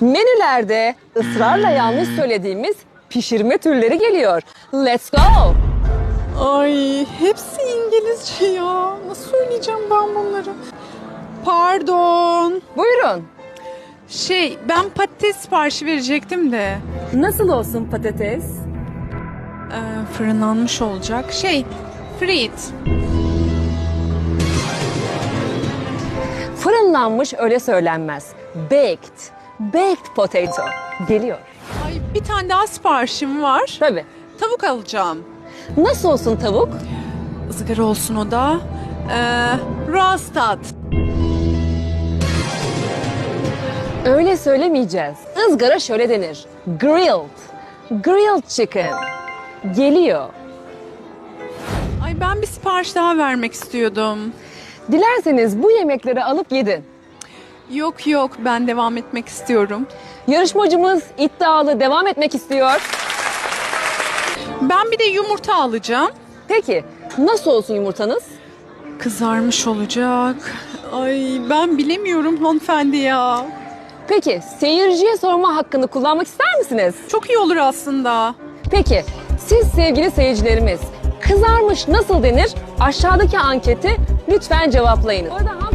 Menülerde ısrarla yanlış söylediğimiz pişirme türleri geliyor. Let's go! Ay hepsi İngilizce ya. Nasıl söyleyeceğim ben bunları? Pardon. Buyurun. Şey ben patates siparişi verecektim de. Nasıl olsun patates? Ee, fırınlanmış olacak. Şey frit. Fırınlanmış öyle söylenmez. Baked. Baked potato. Geliyor. Ay bir tane daha siparişim var. Tabii. Tavuk alacağım. Nasıl olsun tavuk? Izgara olsun o da. Ee, Rastat. Öyle söylemeyeceğiz. Izgara şöyle denir. Grilled. Grilled chicken. Geliyor. Ay ben bir sipariş daha vermek istiyordum. Dilerseniz bu yemekleri alıp yedin. Yok yok ben devam etmek istiyorum. Yarışmacımız iddialı devam etmek istiyor. Ben bir de yumurta alacağım. Peki nasıl olsun yumurtanız? Kızarmış olacak. Ay ben bilemiyorum hanımefendi ya. Peki seyirciye sorma hakkını kullanmak ister misiniz? Çok iyi olur aslında. Peki siz sevgili seyircilerimiz kızarmış nasıl denir? Aşağıdaki anketi lütfen cevaplayınız. Orada